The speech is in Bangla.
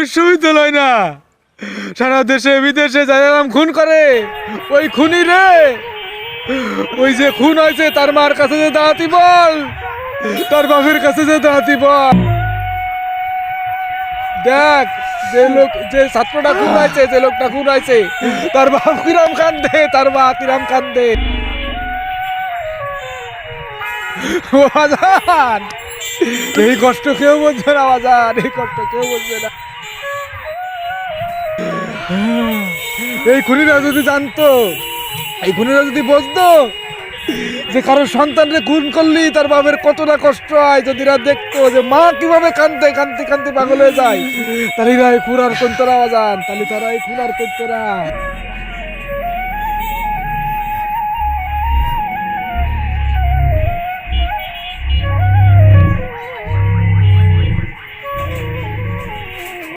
বিশ্ববিদ্যালয় না। সারা দেশে, বিদেশে যারা খুন করে, ওই খুনি রে। ওই যে খুন হয়েছে, তার মার কাছে যে দাঁড়াতি বল, তার বাপের কাছে যে দাঁড়াতি বল। দেখ, যে লোক, যে ছাত্রটা খুন হয়েছে, যে লোকটা খুন হয়েছে, তার বাপ কিরাম খান দে তার মা কিরাম খান দে এই কষ্ট কেউ বুঝবে না, আজান, এই কষ্ট কেউ বুঝবে না। এই খুনিরা যদি জানতো, এই খুনিরা যদি বসতো যে কারও সন্তানরে খুন করলি তার বাবের কতটা কষ্ট হয়, যদি এরা দেখতো যে মা কীভাবে কান্দে কানতে কানতে পাগল হয়ে যায়, তাহলে এরা এই খুন আর কোন তোরা যান তাহলে তারা এই খুন আর কোন না